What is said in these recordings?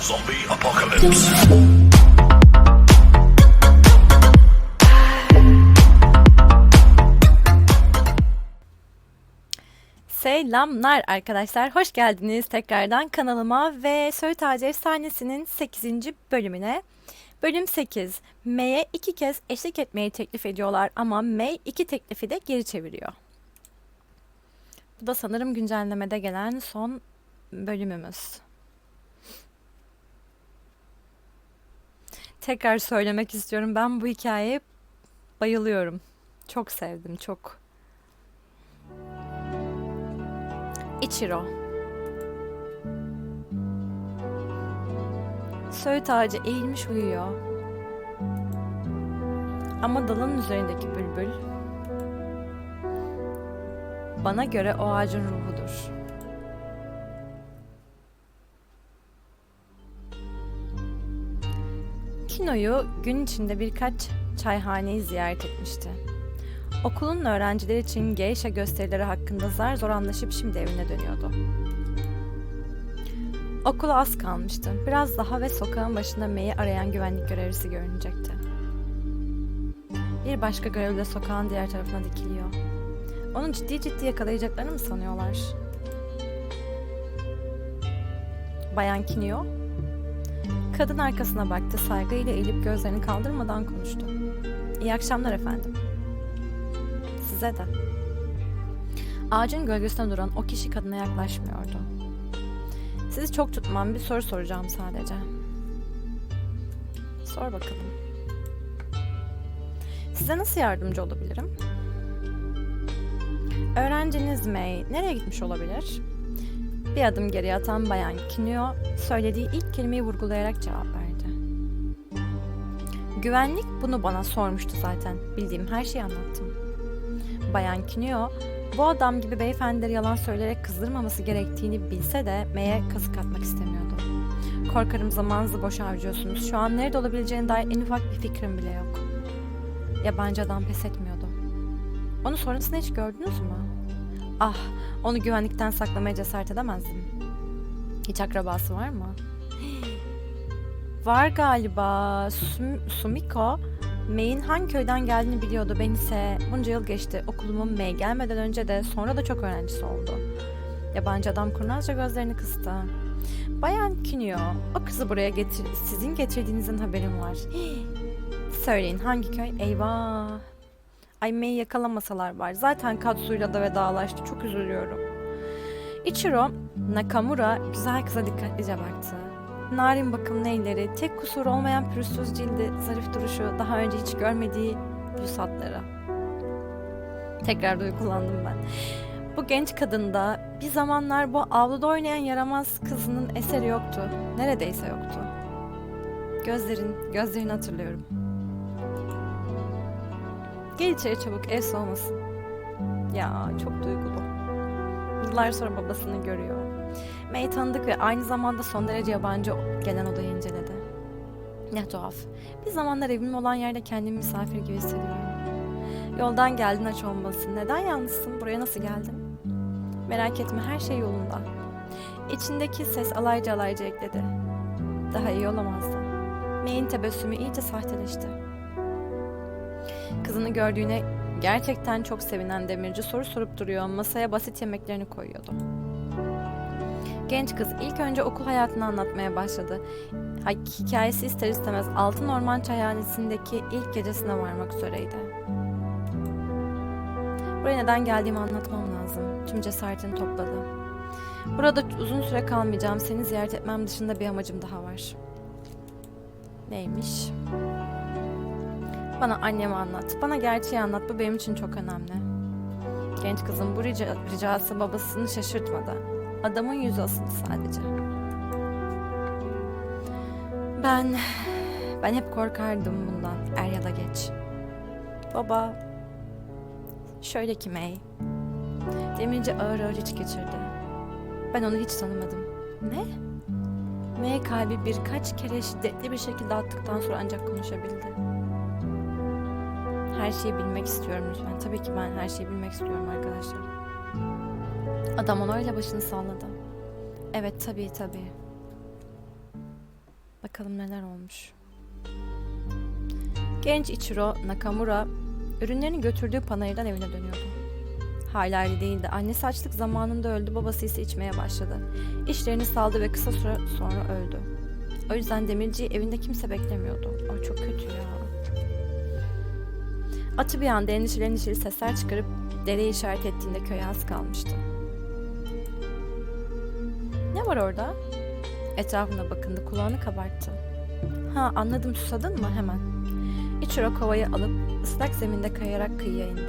Zombie apocalypse. Selamlar arkadaşlar. Hoş geldiniz tekrardan kanalıma ve Söğüt Ağacı Efsanesi'nin 8. bölümüne. Bölüm 8. May'e iki kez eşlik etmeyi teklif ediyorlar ama May iki teklifi de geri çeviriyor. Bu da sanırım güncellemede gelen son bölümümüz. Tekrar söylemek istiyorum. Ben bu hikayeye bayılıyorum. Çok sevdim, çok. Ichiro. Söğüt ağacı eğilmiş uyuyor. Ama dalın üzerindeki bülbül bana göre o ağacın ruhudur. Kino'yu gün içinde birkaç çayhaneyi ziyaret etmişti. Okulun öğrencileri için geisha gösterileri hakkında zar zor anlaşıp şimdi evine dönüyordu. Okula az kalmıştı. Biraz daha ve sokağın başında May'i arayan güvenlik görevlisi görünecekti. Bir başka görevli de sokağın diğer tarafına dikiliyor. Onu ciddi ciddi yakalayacaklarını mı sanıyorlar? Bayan Kinio, kadın arkasına baktı, saygıyla eğilip gözlerini kaldırmadan konuştu. İyi akşamlar efendim. Size de. Ağacın gölgesinde duran o kişi kadına yaklaşmıyordu. Sizi çok tutmam bir soru soracağım sadece. Sor bakalım. Size nasıl yardımcı olabilirim? Öğrenciniz May nereye gitmiş olabilir? Bir adım geri atan Bayan Kinyo söylediği ilk kelimeyi vurgulayarak cevap verdi. Güvenlik bunu bana sormuştu zaten. Bildiğim her şeyi anlattım. Bayan Kinyo, bu adam gibi beyefendileri yalan söyleyerek kızdırmaması gerektiğini bilse de May'e kazık atmak istemiyordu. Korkarım zamanınızı boş harcıyorsunuz. Şu an nerede olabileceğine dair en ufak bir fikrim bile yok. Yabancı adam pes etmiyordu. Onu sonrasında hiç gördünüz mü? Ah, onu güvenlikten saklamaya cesaret edemezdim. Hiç akrabası var mı? Var galiba. Sum- Sumiko May'in hangi köyden geldiğini biliyordu. Ben ise bunca yıl geçti. Okulumun May gelmeden önce de sonra da çok öğrencisi oldu. Yabancı adam kurnazca gözlerini kıstı. Bayan Kinyo, o kızı buraya getir sizin getirdiğinizin haberim var. Söyleyin hangi köy? Eyvah. Ay May'i yakalamasalar var. Zaten Katsu'yla da vedalaştı. Çok üzülüyorum. Ichiro, Nakamura güzel kıza dikkatlice baktı. Narin bakımlı elleri, tek kusur olmayan pürüzsüz cildi, zarif duruşu, daha önce hiç görmediği yüz hatları. Tekrar duygulandım ben. Bu genç kadında bir zamanlar bu avluda oynayan yaramaz kızının eseri yoktu. Neredeyse yoktu. Gözlerin, gözlerini hatırlıyorum. Gel içeri çabuk, ev soğumasın. Ya çok duygulu. Yıllar sonra babasını görüyor. May tanıdık ve aynı zamanda son derece yabancı gelen odayı inceledi. Ne tuhaf. Bir zamanlar evim olan yerde kendimi misafir gibi hissediyorum. Yoldan geldin aç olmasın. Neden yalnızsın? Buraya nasıl geldin? Merak etme her şey yolunda. İçindeki ses alaycı alaycı ekledi. Daha iyi olamazdı. May'in tebessümü iyice sahteleşti. Kızını gördüğüne gerçekten çok sevinen demirci soru sorup duruyor. Masaya basit yemeklerini koyuyordu. Genç kız ilk önce okul hayatını anlatmaya başladı. Hikayesi ister istemez Altın Orman Çayhanesi'ndeki ilk gecesine varmak üzereydi. Buraya neden geldiğimi anlatmam lazım. Tüm cesaretini topladı. Burada uzun süre kalmayacağım. Seni ziyaret etmem dışında bir amacım daha var. Neymiş? Bana annemi anlat. Bana gerçeği anlat. Bu benim için çok önemli. Genç kızın bu rica- ricası babasını şaşırtmadı. Adamın yüzü asıldı sadece. Ben... Ben hep korkardım bundan. Er ya da geç. Baba... Şöyle ki May... Demirci ağır ağır iç geçirdi. Ben onu hiç tanımadım. Ne? May kalbi birkaç kere şiddetli bir şekilde attıktan sonra ancak konuşabildi. Her şeyi bilmek istiyorum lütfen. Tabii ki ben her şeyi bilmek istiyorum arkadaşlar. Adam ona öyle başını salladı. Evet tabii tabii. Bakalım neler olmuş. Genç Ichiro Nakamura ürünlerini götürdüğü panayırdan evine dönüyordu. Hala öyle değildi. Annesi açlık zamanında öldü, babası ise içmeye başladı. İşlerini saldı ve kısa süre sonra öldü. O yüzden demirciyi evinde kimse beklemiyordu. O çok kötü ya. Atı bir anda endişeli endişeli sesler çıkarıp dereyi işaret ettiğinde köye az kalmıştı. Ne var orada? Etrafına bakındı, kulağını kabarttı. Ha anladım susadın mı hemen. Ichiro kovayı alıp ıslak zeminde kayarak kıyıya indi.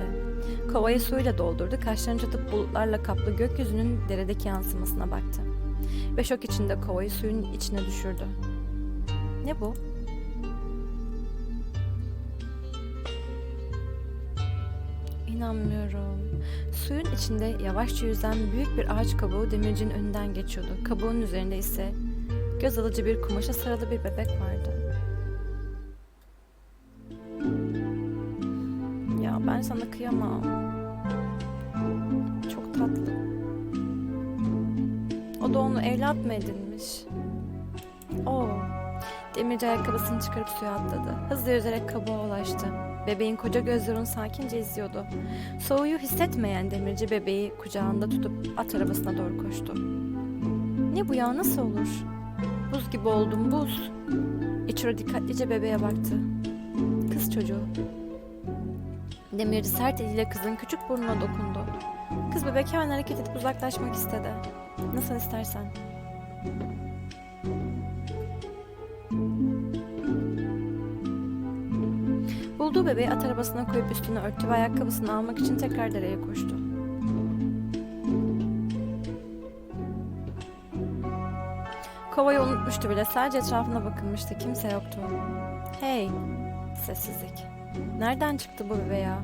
Kovayı suyla doldurdu, kaşlarını tutup bulutlarla kaplı gökyüzünün deredeki yansımasına baktı. Ve şok içinde kovayı suyun içine düşürdü. Ne bu? İnanmıyorum. Suyun içinde yavaşça yüzen büyük bir ağaç kabuğu demircinin önünden geçiyordu. Kabuğun üzerinde ise göz alıcı bir kumaşa sarılı bir bebek vardı. Ya ben sana kıyamam. Çok tatlı. O da onu evlat mı edinmiş? Oo. Demirci ayakkabısını çıkarıp suya atladı. Hızlı yüzerek kabuğa ulaştı. Bebeğin koca gözleri onu sakince izliyordu. Soğuğu hissetmeyen demirci bebeği kucağında tutup at arabasına doğru koştu. Ne bu ya nasıl olur? Buz gibi oldum buz. Ichiro dikkatlice bebeğe baktı. Kız çocuğu. Demirci sert eliyle kızın küçük burnuna dokundu. Kız bebek hemen hareket edip uzaklaşmak istedi. Nasıl istersen. Bulduğu bebeği at arabasına koyup üstüne örttü ve ayakkabısını almak için tekrar dereye koştu. Kovayı unutmuştu bile. Sadece etrafına bakınmıştı. Kimse yoktu. Hey! Sessizlik. Nereden çıktı bu bebe ya?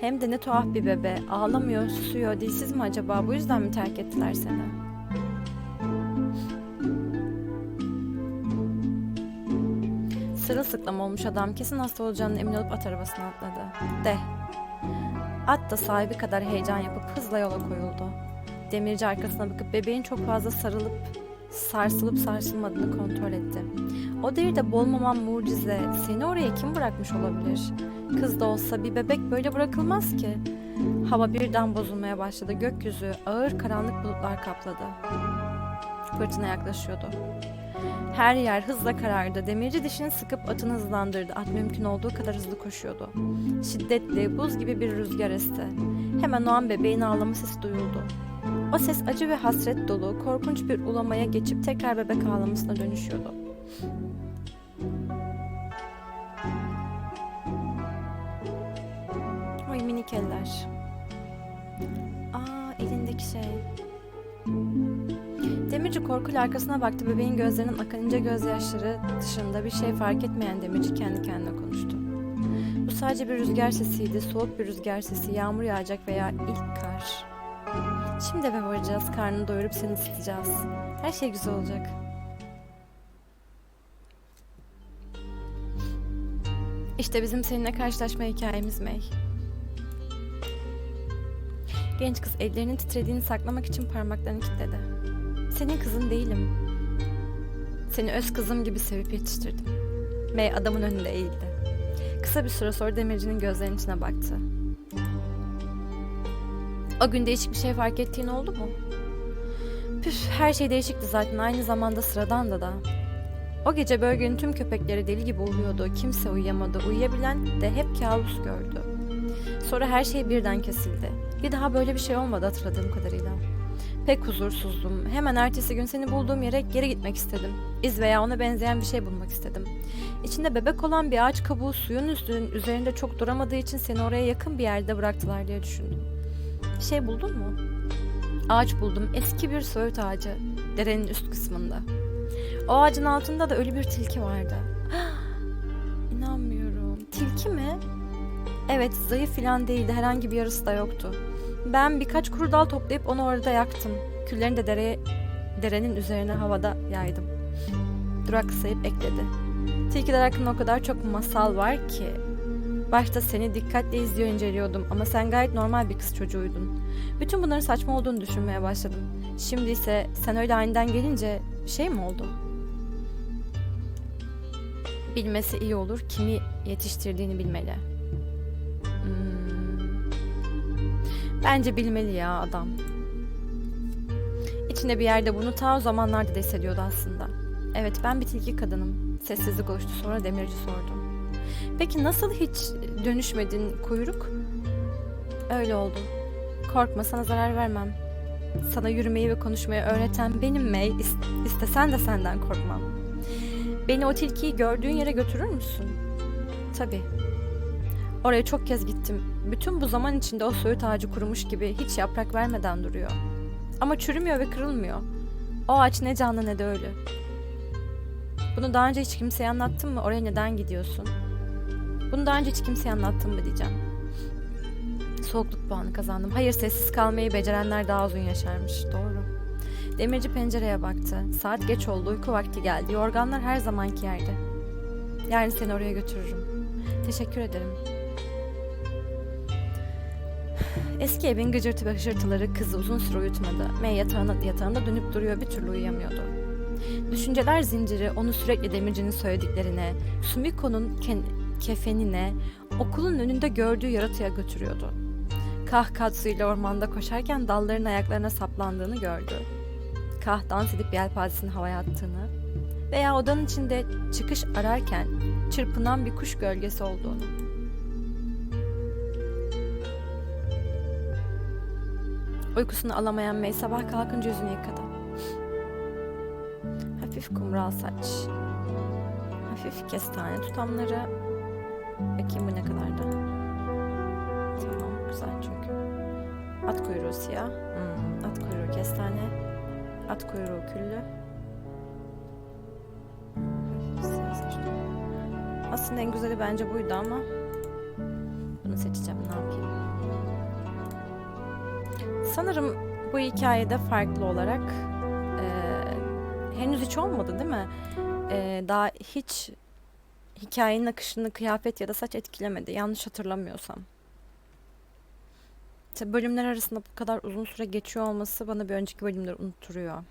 Hem de ne tuhaf bir bebe. Ağlamıyor, susuyor. Dilsiz mi acaba? Bu yüzden mi terk ettiler seni? Sırılsıklam olmuş adam kesin hasta olacağını emin olup at arabasına atladı. De. At da sahibi kadar heyecan yapıp hızla yola koyuldu. Demirci arkasına bakıp bebeğin çok fazla sarılıp sarsılıp sarsılmadığını kontrol etti. O devirde bolmaman mucize. Seni oraya kim bırakmış olabilir? Kız da olsa bir bebek böyle bırakılmaz ki. Hava birden bozulmaya başladı. Gökyüzü ağır karanlık bulutlar kapladı. Fırtına yaklaşıyordu. Her yer hızla karardı. Demirci dişini sıkıp atını hızlandırdı. At mümkün olduğu kadar hızlı koşuyordu. Şiddetli, buz gibi bir rüzgar esti. Hemen o an bebeğin ağlama sesi duyuldu. O ses acı ve hasret dolu, korkunç bir ulamaya geçip tekrar bebek ağlamasına dönüşüyordu. Oy minik eller. Aa elindeki şey. Demirci korkuyla arkasına baktı. Bebeğin gözlerinin akan ince gözyaşları dışında bir şey fark etmeyen Demirci kendi kendine konuştu. Bu sadece bir rüzgar sesiydi. Soğuk bir rüzgar sesi. Yağmur yağacak veya ilk kar. Şimdi eve varacağız. Karnını doyurup seni ısıtacağız. Her şey güzel olacak. İşte bizim seninle karşılaşma hikayemiz May. Genç kız ellerinin titrediğini saklamak için parmaklarını kilitledi. Senin kızın değilim. Seni öz kızım gibi sevip yetiştirdim. May adamın önünde eğildi. Kısa bir süre sonra demircinin gözlerinin içine baktı. O gün değişik bir şey fark ettiğin oldu mu? Püf, her şey değişikti zaten. Aynı zamanda sıradan da da. O gece bölgenin tüm köpekleri deli gibi uyuyordu. Kimse uyuyamadı. Uyuyabilen de hep kabus gördü. Sonra her şey birden kesildi. Bir daha böyle bir şey olmadı hatırladığım kadarıyla. Pek huzursuzdum. Hemen ertesi gün seni bulduğum yere geri gitmek istedim. İz veya ona benzeyen bir şey bulmak istedim. İçinde bebek olan bir ağaç kabuğu suyun üstünün üzerinde çok duramadığı için seni oraya yakın bir yerde bıraktılar diye düşündüm. Bir şey buldun mu? Ağaç buldum. Eski bir söğüt ağacı. Derenin üst kısmında. O ağacın altında da ölü bir tilki vardı. İnanmıyorum. Tilki mi? Evet, zayıf filan değildi. Herhangi bir yarısı da yoktu. Ben birkaç kuru dal toplayıp onu orada yaktım. Küllerini de dereye, derenin üzerine havada yaydım. Duraksayıp ekledi. Tilkiler hakkında o kadar çok masal var ki. Başta seni dikkatle izliyor inceliyordum ama sen gayet normal bir kız çocuğuydun. Bütün bunların saçma olduğunu düşünmeye başladım. Şimdi ise sen öyle aniden gelince şey mi oldu? Bilmesi iyi olur. Kimi yetiştirdiğini bilmeli. Bence bilmeli ya adam. İçinde bir yerde bunu ta o zamanlarda da hissediyordu aslında. Evet ben bir tilki kadınım. Sessizlik oluştu sonra demirci sordu. Peki nasıl hiç dönüşmedin kuyruk? Öyle oldu. Korkma sana zarar vermem. Sana yürümeyi ve konuşmayı öğreten benim May. İs- İstesen de senden korkmam. Beni o tilkiyi gördüğün yere götürür müsün? Tabii. Oraya çok kez gittim. Bütün bu zaman içinde o söğüt ağacı kurumuş gibi hiç yaprak vermeden duruyor. Ama çürümüyor ve kırılmıyor. O ağaç ne canlı ne de ölü. Bunu daha önce hiç kimseye anlattın mı? Oraya neden gidiyorsun? Bunu daha önce hiç kimseye anlattın mı diyeceğim. Soğukluk puanı kazandım. Hayır sessiz kalmayı becerenler daha uzun yaşarmış. Doğru. Demirci pencereye baktı. Saat geç oldu. Uyku vakti geldi. Yorganlar her zamanki yerde. Yarın seni oraya götürürüm. Teşekkür ederim. Eski evin gıcırtı ve hışırtıları kızı uzun süre uyutmadı. May yatağına, yatağında dönüp duruyor bir türlü uyuyamıyordu. Düşünceler zinciri onu sürekli demircinin söylediklerine, Sumiko'nun kefenine, okulun önünde gördüğü yaratığa götürüyordu. Kah katsuyla ormanda koşarken dalların ayaklarına saplandığını gördü. Kah dans edip yelpazesini havaya attığını veya odanın içinde çıkış ararken çırpınan bir kuş gölgesi olduğunu. Uykusunu alamayan May sabah kalkınca yüzünü yıkadı. Hafif kumral saç. Hafif kestane tutamları. Bakayım bu ne kadar da. Tamam güzel çünkü. At kuyruğu siyah. Hmm, at kuyruğu kestane. At kuyruğu küllü. Aslında en güzeli bence buydu ama bunu seçeceğim ne yapayım. Sanırım bu hikayede farklı olarak eee, henüz hiç olmadı değil mi? Eee, daha hiç hikayenin akışını kıyafet ya da saç etkilemedi. Yanlış hatırlamıyorsam. İşte bölümler arasında bu kadar uzun süre geçiyor olması bana bir önceki bölümleri unutturuyor.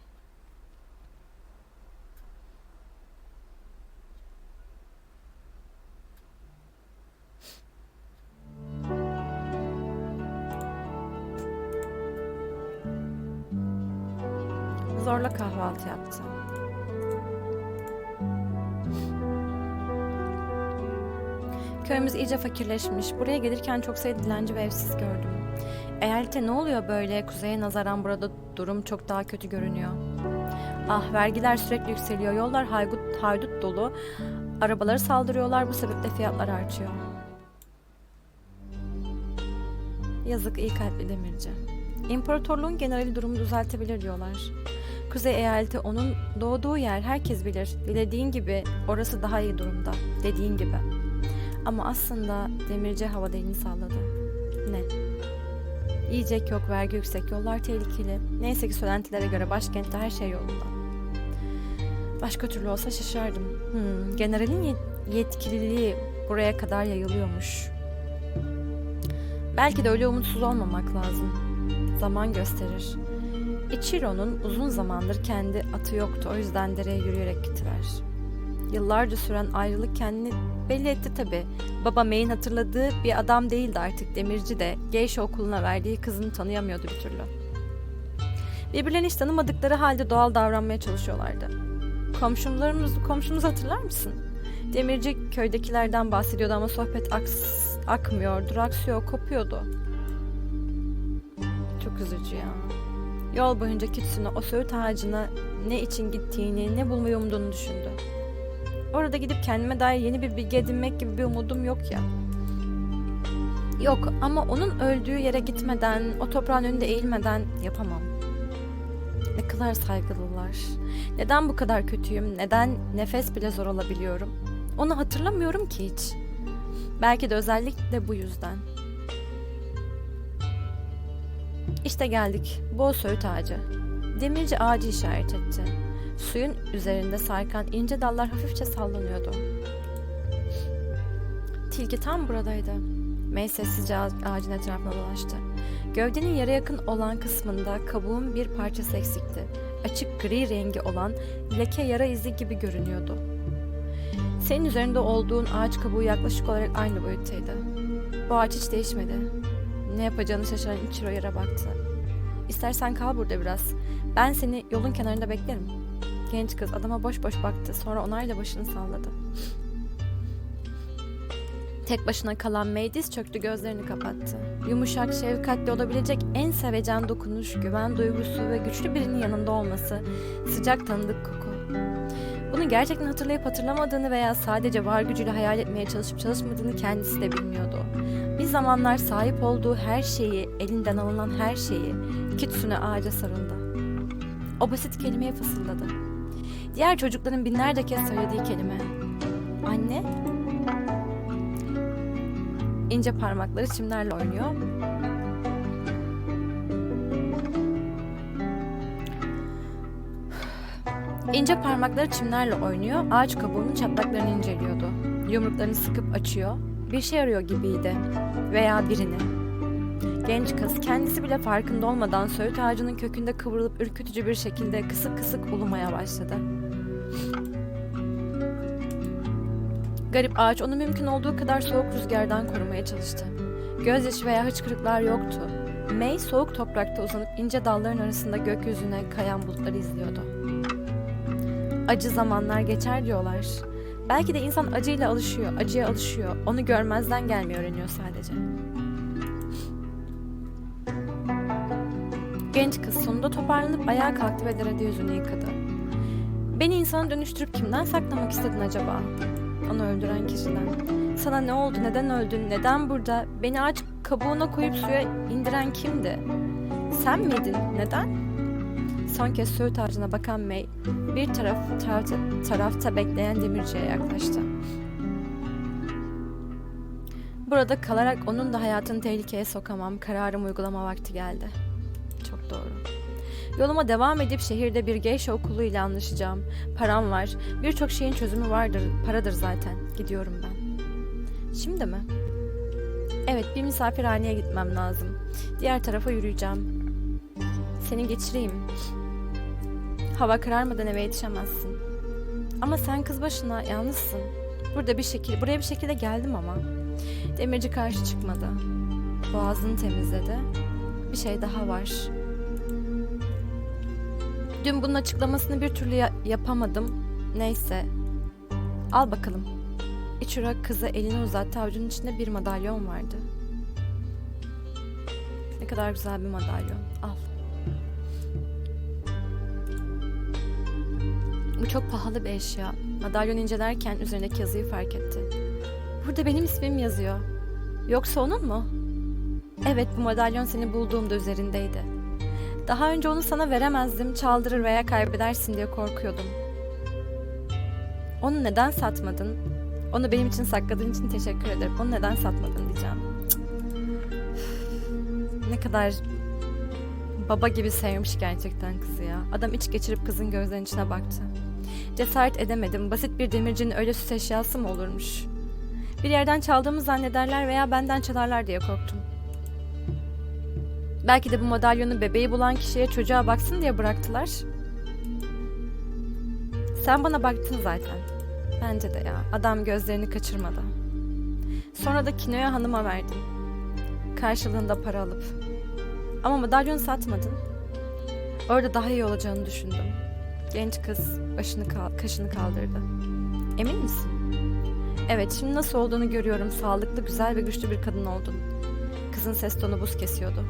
İyice fakirleşmiş. Buraya gelirken çok sayıda dilenci ve evsiz gördüm. Eyalete ne oluyor böyle? Kuzeye nazaran burada durum çok daha kötü görünüyor. Ah vergiler sürekli yükseliyor. Yollar haydut, haydut dolu. Arabaları saldırıyorlar. Bu sebeple fiyatlar artıyor. Yazık iyi kalpli demirci. İmparatorluğun generali durumu düzeltebilir diyorlar. Kuzey eyaleti onun doğduğu yer herkes bilir. Dilediğin gibi orası daha iyi durumda. Dediğin gibi. Ama aslında demirci havada elini salladı. Ne? Yiyecek yok, vergi yüksek, yollar tehlikeli. Neyse ki söylentilere göre başkentte her şey yolunda. Başka türlü olsa şaşardım. Hmm, generalin yet- yetkililiği buraya kadar yayılıyormuş. Belki de öyle umutsuz olmamak lazım. Zaman gösterir. Ichiro'nun uzun zamandır kendi atı yoktu. O yüzden dereye yürüyerek gittiler. Yıllarca süren ayrılık kendini belli etti tabi. Baba May'in hatırladığı bir adam değildi artık demirci de. Geisha okuluna verdiği kızını tanıyamıyordu bir türlü. Birbirlerini hiç tanımadıkları halde doğal davranmaya çalışıyorlardı. Komşularımız, komşumuzu hatırlar mısın? Demirci köydekilerden bahsediyordu ama sohbet aks, akmıyor, duraksıyor, kopuyordu. Çok üzücü ya. Yol boyunca Kitsune o söğüt ağacına ne için gittiğini, ne bulmayı umduğunu düşündü. Orada gidip kendime dair yeni bir bilgi edinmek gibi bir umudum yok ya. Yok ama onun öldüğü yere gitmeden, o toprağın önünde eğilmeden yapamam. Ne kadar saygılılar. Neden bu kadar kötüyüm? Neden nefes bile zor alabiliyorum? Onu hatırlamıyorum ki hiç. Belki de özellikle bu yüzden. İşte geldik. O söğüt ağacı. Demirci ağacı işaret etti. Suyun üzerinde sarkan ince dallar hafifçe sallanıyordu. Tilki tam buradaydı. May sessizce ağ- ağacın etrafına dolaştı. Gövdenin yere yakın olan kısmında kabuğun bir parçası eksikti. Açık gri rengi olan leke yara izi gibi görünüyordu. Senin üzerinde olduğun ağaç kabuğu yaklaşık olarak aynı boyuttaydı. Bu ağaç hiç değişmedi. Ne yapacağını şaşıran Ichiro yere baktı. İstersen kal burada biraz. Ben seni yolun kenarında beklerim. Genç kız adama boş boş baktı. Sonra onayla başını salladı. Tek başına kalan May çöktü gözlerini kapattı. Yumuşak, şefkatli olabilecek en sevecen dokunuş, güven duygusu ve güçlü birinin yanında olması, sıcak tanıdık koku. Bunu gerçekten hatırlayıp hatırlamadığını veya sadece var gücüyle hayal etmeye çalışıp çalışmadığını kendisi de bilmiyordu. Bir zamanlar sahip olduğu her şeyi, elinden alınan her şeyi Kitsune ağaca sarıldı. O basit kelimeyi fısıldadı. Diğer çocukların binlerce kez söylediği kelime. Anne, İnce parmakları çimlerle oynuyor. İnce parmakları çimlerle oynuyor. Ağaç kabuğunun çatlaklarını inceliyordu. Yumruklarını sıkıp açıyor. Bir şey arıyor gibiydi. Veya birini. Genç kız kendisi bile farkında olmadan söğüt ağacının kökünde kıvrılıp ürkütücü bir şekilde kısık kısık ulumaya başladı. Garip ağaç onu mümkün olduğu kadar soğuk rüzgardan korumaya çalıştı. Gözyaşı veya hıçkırıklar yoktu. May soğuk toprakta uzanıp ince dalların arasında gökyüzüne kayan bulutları izliyordu. Acı zamanlar geçer diyorlar. Belki de insan acıyla alışıyor, acıya alışıyor. Onu görmezden gelmeyi öğreniyor sadece. Genç kız sonunda toparlanıp ayağa kalktı ve derede yüzünü yıkadı. Beni insana dönüştürüp kimden saklamak istedin acaba? Onu öldüren kişiden. Sana ne oldu, neden öldün, neden burada? Beni aç kabuğuna koyup suya indiren kimdi? Sen miydin? Neden? Son kez söğüt ağacına bakan May bir taraf, tarafta, tarafta bekleyen demirciye yaklaştı. Burada kalarak onun da hayatını tehlikeye sokamam. Kararımı uygulama vakti geldi. Yoluma devam edip şehirde bir geisha okulu ile anlaşacağım. Param var. Birçok şeyin çözümü vardır. Paradır zaten. Gidiyorum ben. Şimdi mi? Evet, bir misafirhaneye gitmem lazım. Diğer tarafa yürüyeceğim. Seni geçireyim. Hava kararmadan eve yetişemezsin. Ama sen kız başına yalnızsın. Burada bir şekilde, buraya bir şekilde geldim ama. Demirci karşı çıkmadı. Boğazını temizledi. Bir şey daha var. Dün bunun açıklamasını bir türlü ya- yapamadım. Neyse. Al bakalım. İçura kıza elini uzattı. Avucunun içinde bir madalyon vardı. Ne kadar güzel bir madalyon. Al. Bu çok pahalı bir eşya. Madalyon incelerken üzerindeki yazıyı fark etti. Burada benim ismim yazıyor. Yoksa onun mu? Evet bu madalyon seni bulduğumda üzerindeydi. Daha önce onu sana veremezdim, çaldırır veya kaybedersin diye korkuyordum. Onu neden satmadın? Onu benim için sakladığın için teşekkür ederim. Onu neden satmadın diyeceğim. Ne kadar baba gibi sevmiş gerçekten kızı ya. Adam iç geçirip kızın gözlerinin içine baktı. Cesaret edemedim. Basit bir demircinin öyle süs eşyası mı olurmuş? Bir yerden çaldığımı zannederler veya benden çalarlar diye korktum. Belki de bu madalyonu bebeği bulan kişiye çocuğa baksın diye bıraktılar. Sen bana baktın zaten. Bence de ya. Adam gözlerini kaçırmadı. Sonra da Kino'ya hanıma verdim. Karşılığında para alıp. Ama madalyonu satmadın. Orada daha iyi olacağını düşündüm. Genç kız başını kal- kaşını kaldırdı. Emin misin? Evet, şimdi nasıl olduğunu görüyorum. Sağlıklı, güzel ve güçlü bir kadın oldun. Kızın ses tonu buz kesiyordu.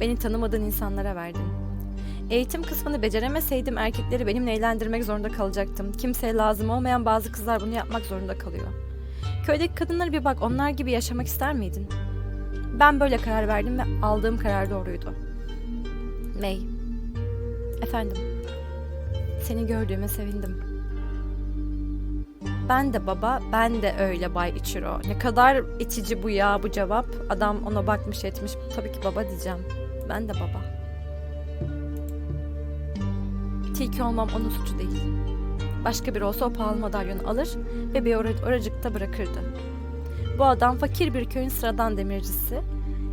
Beni tanımadığın insanlara verdin. Eğitim kısmını beceremeseydim erkekleri benimle eğlendirmek zorunda kalacaktım. Kimseye lazım olmayan bazı kızlar bunu yapmak zorunda kalıyor. Köydeki kadınlara bir bak onlar gibi yaşamak ister miydin? Ben böyle karar verdim ve aldığım karar doğruydu. May. Efendim. Seni gördüğüme sevindim. Ben de baba, ben de öyle Bay Ichiro. Ne kadar itici bu ya bu cevap. Adam ona bakmış etmiş. Tabii ki baba diyeceğim. Ben de baba. Tilki olmam onun suçu değil. Başka biri olsa o pahalı madalyonu alır bir ora- oracıkta bırakırdı. Bu adam fakir bir köyün sıradan demircisi.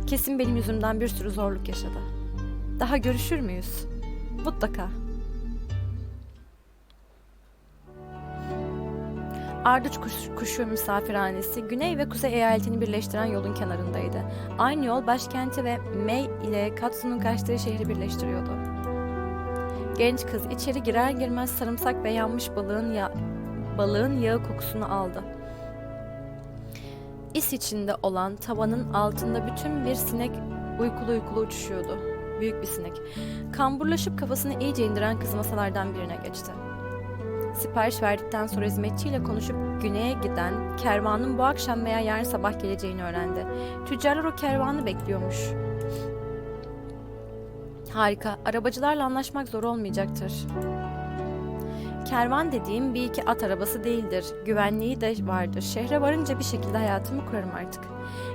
Kesin benim yüzümden bir sürü zorluk yaşadı. Daha görüşür müyüz? Mutlaka. Ardıç kuş, kuşu misafirhanesi güney ve kuzey eyaletini birleştiren yolun kenarındaydı. Aynı yol başkenti ve May ile Katsu'nun kaçtığı şehri birleştiriyordu. Genç kız içeri girer girmez sarımsak ve yanmış balığın ya balığın yağı kokusunu aldı. İs içinde olan tavanın altında bütün bir sinek uykulu uykulu uçuşuyordu. Büyük bir sinek. Kamburlaşıp kafasını iyice indiren kız masalardan birine geçti. Sipariş verdikten sonra hizmetçiyle konuşup güneye giden kervanın bu akşam veya yarın sabah geleceğini öğrendi. Tüccarlar o kervanı bekliyormuş. Harika. Arabacılarla anlaşmak zor olmayacaktır. Kervan dediğim bir iki at arabası değildir. Güvenliği de vardır. Şehre varınca bir şekilde hayatımı kurarım artık.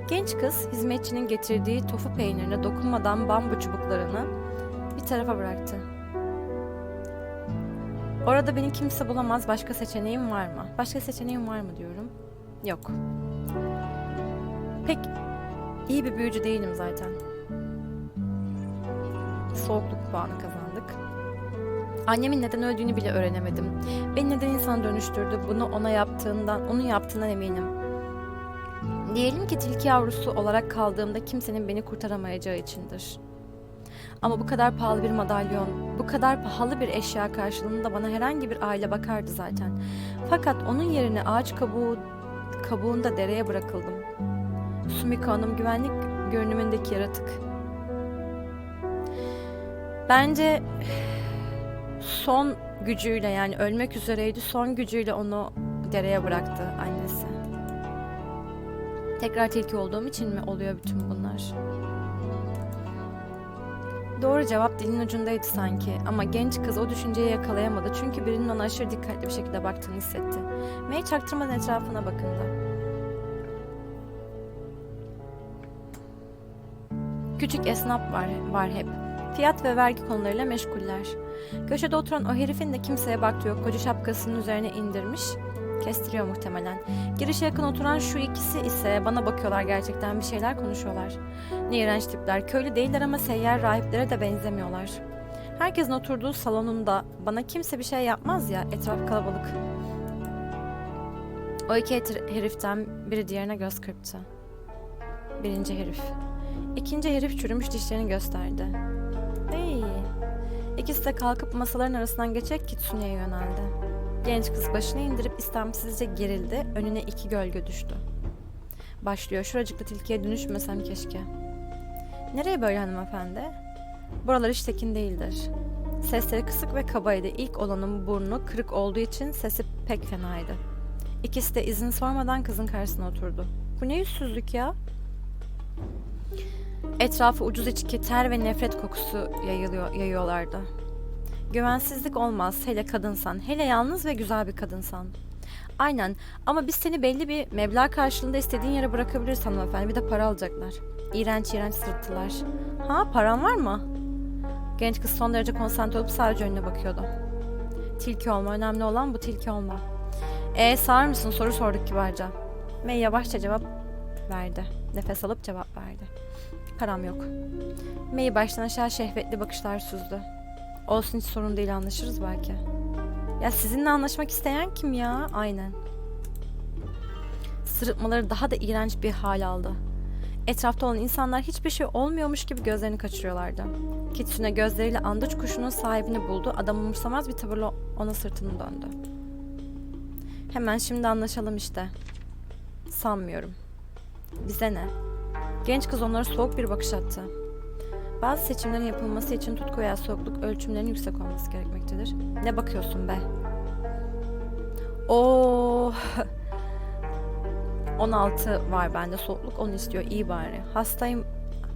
Genç kız hizmetçinin getirdiği tofu peynirine dokunmadan bambu çubuklarını bir tarafa bıraktı. Orada beni kimse bulamaz. Başka seçeneğim var mı? Başka seçeneğim var mı diyorum. Yok. Pek iyi bir büyücü değilim zaten. Soğukluk puanı kazandık. Annemin neden öldüğünü bile öğrenemedim. Beni neden insana dönüştürdü bunu ona yaptığından, onun yaptığından eminim. Diyelim ki tilki yavrusu olarak kaldığımda kimsenin beni kurtaramayacağı içindir. Ama bu kadar pahalı bir madalyon, bu kadar pahalı bir eşya karşılığında bana herhangi bir aile bakardı zaten. Fakat onun yerine ağaç kabuğu kabuğunda dereye bırakıldım. Sumiko Hanım güvenlik görünümündeki yaratık. Bence son gücüyle yani ölmek üzereydi son gücüyle onu dereye bıraktı annesi. Tekrar tilki olduğum için mi oluyor bütün bunlar? Doğru cevap dilin ucundaydı sanki ama genç kız o düşünceyi yakalayamadı çünkü birinin ona aşırı dikkatli bir şekilde baktığını hissetti. May çaktırmadan etrafına bakındı. Küçük esnaf var, var hep. Fiyat ve vergi konularıyla meşguller. Köşede oturan o herifin de kimseye baktığı yok. Koca şapkasının üzerine indirmiş. Kestiriyor muhtemelen. Girişe yakın oturan şu ikisi ise bana bakıyorlar gerçekten bir şeyler konuşuyorlar. Ne iğrenç tipler. Köylü değiller ama seyyar rahiplere de benzemiyorlar. Herkesin oturduğu salonunda bana kimse bir şey yapmaz ya etraf kalabalık. O iki heriften biri diğerine göz kırptı. Birinci herif. İkinci herif çürümüş dişlerini gösterdi. Hey. İkisi de kalkıp masaların arasından geçerek Kitsune'ye yöneldi. Genç kız başını indirip istemsizce gerildi. Önüne iki gölge düştü. Başlıyor. Şuracıkta tilkiye dönüşmesem keşke. Nereye böyle hanımefendi? Buralar hiç tekin değildir. Sesleri kısık ve kabaydı. İlk olanın burnu kırık olduğu için sesi pek fenaydı. İkisi de izin sormadan kızın karşısına oturdu. Bu ne yüzsüzlük ya? Etrafı ucuz içki, ter ve nefret kokusu yayılıyor, yayıyorlardı. Güvensizlik olmaz hele kadınsan, hele yalnız ve güzel bir kadınsan. Aynen ama biz seni belli bir meblağ karşılığında istediğin yere bırakabiliriz hanımefendi. Bir de para alacaklar. İğrenç iğrenç sırıttılar. Ha paran var mı? Genç kız son derece konsantre olup sadece önüne bakıyordu. Tilki olma önemli olan bu tilki olma. E sağır mısın soru sorduk kibarca. May yavaşça cevap verdi. Nefes alıp cevap verdi. Param yok. May baştan aşağı şehvetli bakışlar süzdü. Olsun hiç sorun değil anlaşırız belki. Ya sizinle anlaşmak isteyen kim ya? Aynen. Sırıtmaları daha da iğrenç bir hal aldı. Etrafta olan insanlar hiçbir şey olmuyormuş gibi gözlerini kaçırıyorlardı. Kitsune gözleriyle andıç kuşunun sahibini buldu. Adam umursamaz bir tavırla ona sırtını döndü. Hemen şimdi anlaşalım işte. Sanmıyorum. Bize ne? Genç kız onlara soğuk bir bakış attı. Bazı seçimlerin yapılması için tutku veya soğukluk ölçümlerinin yüksek olması gerekmektedir. Ne bakıyorsun be? Oo. 16 var bende soğukluk onu istiyor iyi bari. Hastayım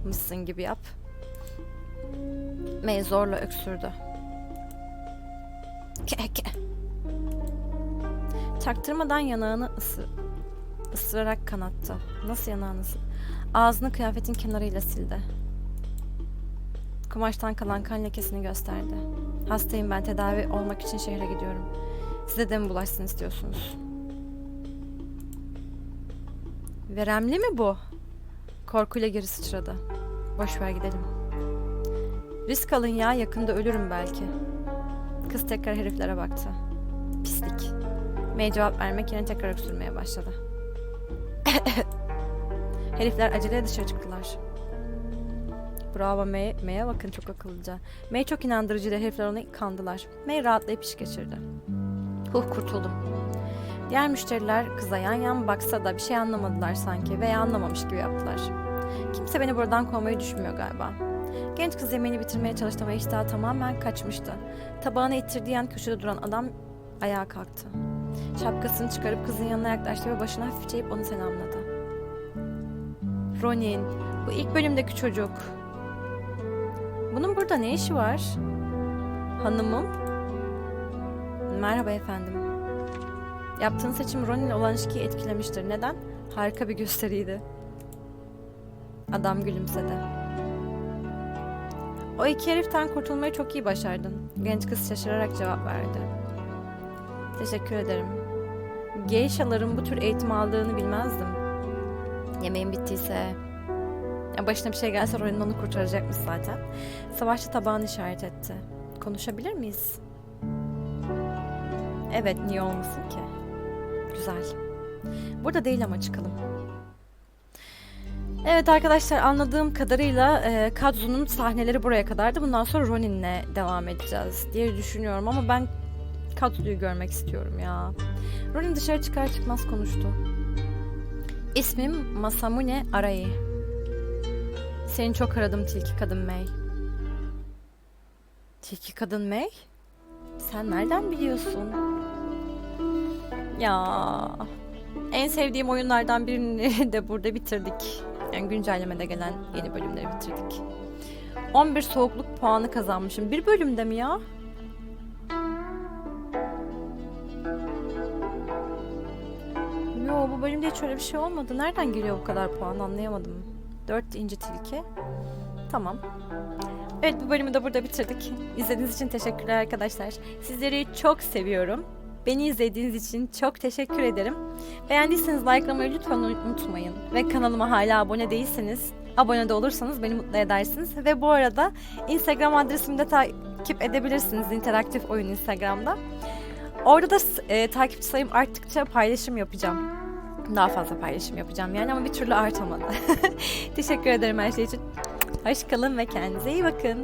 mısın gibi yap. May zorla öksürdü. Ke ke. Çaktırmadan yanağını ısı, ısırarak kanattı. Nasıl yanağını ısı? Ağzını kıyafetin kenarıyla sildi. Kumaştan kalan kan lekesini gösterdi. Hastayım ben tedavi olmak için şehre gidiyorum. Size de mi bulaşsın istiyorsunuz? Veremli mi bu? Korkuyla geri sıçradı. Boş ver gidelim. Risk alın ya yakında ölürüm belki. Kız tekrar heriflere baktı. Pislik. May cevap vermek yerine tekrar öksürmeye başladı. Herifler acele dışarı çıktılar. Bravo May. May'e bakın çok akıllıca. May çok inandırıcıydı. Herifler onu kandılar. May rahatlayıp iş geçirdi. Huh kurtuldum. Diğer müşteriler kıza yan yan baksa da bir şey anlamadılar sanki veya anlamamış gibi yaptılar. Kimse beni buradan kovmayı düşünmüyor galiba. Genç kız yemeğini bitirmeye çalıştı ama iştahı tamamen kaçmıştı. Tabağını ittirdiği yan köşede duran adam ayağa kalktı. Şapkasını çıkarıp kızın yanına yaklaştı ve başını hafifçe eğip onu selamladı. Ronin, bu ilk bölümdeki çocuk. Bunun burada ne işi var? Hanımım? Merhaba efendim. Yaptığın seçim Ronin olan ilişkiyi etkilemiştir. Neden? Harika bir gösteriydi. Adam gülümsedi. O iki heriften kurtulmayı çok iyi başardın. Genç kız şaşırarak cevap verdi. Teşekkür ederim. Geishaların bu tür eğitim aldığını bilmezdim. Yemeğin bittiyse... Başına bir şey gelse Ronin onu kurtaracakmış zaten. Savaşçı tabağını işaret etti. Konuşabilir miyiz? Evet, niye olmasın ki? Güzel. Burada değil ama çıkalım. Evet arkadaşlar anladığım kadarıyla e, Kazu'nun sahneleri buraya kadardı. Bundan sonra Ronin'le devam edeceğiz diye düşünüyorum ama ben Kazu'yu görmek istiyorum ya. Ronin dışarı çıkar çıkmaz konuştu. İsmim Masamune Arai. Seni çok aradım tilki kadın May. Tilki kadın May? Sen nereden biliyorsun? Ya en sevdiğim oyunlardan birini de burada bitirdik. Yani güncellemede gelen yeni bölümleri bitirdik. 11 soğukluk puanı kazanmışım. Bir bölümde mi ya? Yo bu bölümde hiç öyle bir şey olmadı. Nereden geliyor bu kadar puan anlayamadım. 4 inci tilki. Tamam. Evet bu bölümü de burada bitirdik. İzlediğiniz için teşekkürler arkadaşlar. Sizleri çok seviyorum. Beni izlediğiniz için çok teşekkür ederim. Beğendiyseniz likelamayı lütfen unutmayın. Ve kanalıma hala abone değilseniz abone de olursanız beni mutlu edersiniz. Ve bu arada Instagram adresimi de takip edebilirsiniz interaktif oyun Instagram'da. Orada da e, takipçi sayım arttıkça paylaşım yapacağım. Daha fazla paylaşım yapacağım yani ama bir türlü artamadı. Teşekkür ederim her şey için. Hoş kalın ve kendinize iyi bakın.